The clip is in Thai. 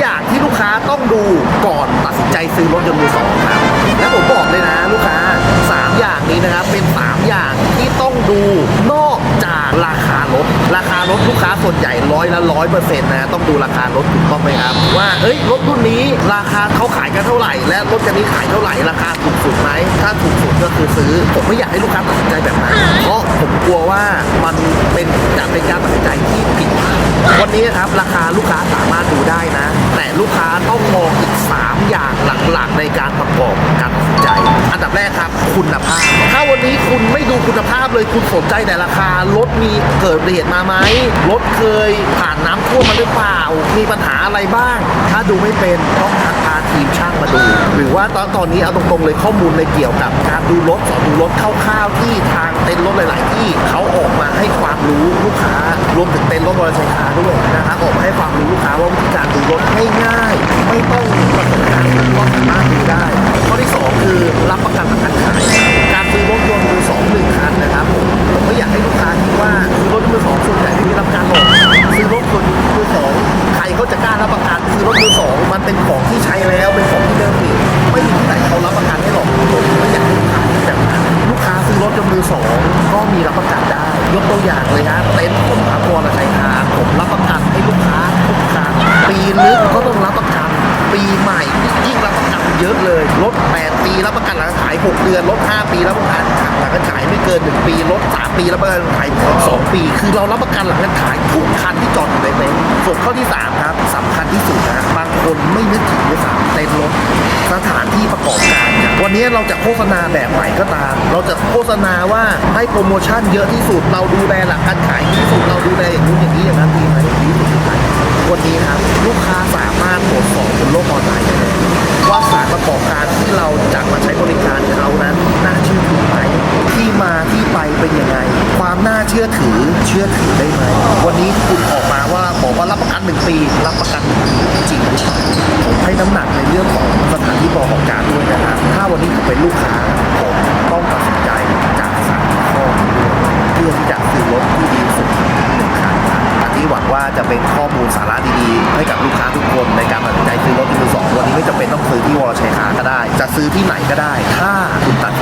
อย่างที่ลูกค้าต้องดูก่อนตัดสินใจซื้อรถยนต์มือสองครับและผมบอกเลยนะลูกค้า 3 อย่างนี้นะครับเป็น 3 อย่างที่ต้องดูนอกจากราคารถ ราคารถลูกค้าส่วนใหญ่ร้อยละร้อยเปอร์เซ็นต์นะต้องดูราคารถถูกต้องไหมครับ ว่าเอ้ยรถรุ่นนี้ราคาเขาขายกันเท่าไหร่ และรถคันนี้ขายเท่าไหร่ราคาถูกสุดไหมถ้าถูกสุดก็คือซื้อ ผมไม่อยากให้ลูกค้าตัดสินใจแบบนั้นเพราะผมกลัวว่ามันเป็นจะเป็นการตัดสินใจที่ผิดวันนี้ครับราคาลูกค้าสามารถดูได้นะ ลูกค้าต้องมองอีก 3 อย่างหลักๆ ในการประกอบการตัดสินใจ อันดับแรกครับ คุณภาพ ถ้าวันนี้คุณไม่ดูคุณภาพเลยคุณสนใจแต่ราคารถมีเกิดเหตุมาไหมรถเคยผ่านน้ำท่วมมาหรือเปล่า มีปัญหาอะไรบ้าง ถ้าดูไม่เป็นต้องาทีมช่างมาดู หรือว่าตอนตอนนี้เอาตรงๆเลยข้อมูลในเกี่ยวกับการดูรถสอนดูรถคร่าวๆที่ทางเต็นท์รถหลาย ๆ ที่เขาออกมาให้ความรู้ลูกค้ารวมถึงเต็นท์รถบริษัทค้าด้วยนะครับออกมาให้ความรู้ลูกค้าว่าวิธีการดูรถง่ายๆไม่ต้องประสบการณ์ก็สามารถดูได้ ข้อที่สองคือรับประกันประกันขายการซื้อรถยนต์มือสองหนึ่งคันนะครับผมผมไม่อยากให้ลูกค้าคิดว่าซื้อรถมือสองส่วนใหญ่ไม่มีรับประกันหรอกซื้อรถคนมือสองใครเขาจะกล้ารับประกันซื้อรถมือสองมันเป็นของ ยกตัวอย่างเลยฮะเต็นท์ผมครับวรชัยคาร์ผมรับประกันให้ลูกค้าทุกคันปีลึกก็ต้องรับประกัน ปีใหม่ยิ่งรับประกันเยอะเลยรถ8ปีรับประกันหลังขาย 6 เดือนรถ5ปีรับประกันหลังการขายไม่เกิน 1 ปีรถ3ปีรับประกันขาย2ปี คือเรารับประกันหลังการขายทุกคันที่จอดอยู่ในเต็นท์ส่วนข้อที่3ครับสำคัญที่สุดนะบางคนไม่นึกถึงด้วยซ้ำ เต็นท์รถสถานที่ประกอบการครับวันนี้เราจะโฆษณาแบบไหนก็ตาม เราจะโฆษณาว่าให้โปรโมชั่นเยอะที่สุด เราดูแลหลังการขายที่สุด เราดูแลอย่างนู้นอย่างนี้อย่างนั้นดีไหมดีที่สุดที่ไหนวันนี้ครับลูกค้าสามารถตรวจสอบบนโลกออนไลน์ได้ว่าสถานประกอบการที่เราจะมาใช้บริการเขานั้นน่าเชื่อถือไหมที่มาที่ไปเป็นยังไง ความน่าเชื่อถือเชื่อถือได้ไหมวันนีู้กค้าผมต้องตัดสินใจจากสามข้อมูลเพื่อที่จะซื้อรถที่ดีสุดหนึ่งคันอันนี้หวังว่าจะเป็นข้อมูลสาระดีๆ ให้กับลูกค้าทุกคนในการตัดสินใจซื้อรถที่มือสองวันนี้ไม่จำเป็นต้องซื้อที่วอลชัยคาก็ได้ จะซื้อที่ไหนก็ได้ ถ้าคุณตัด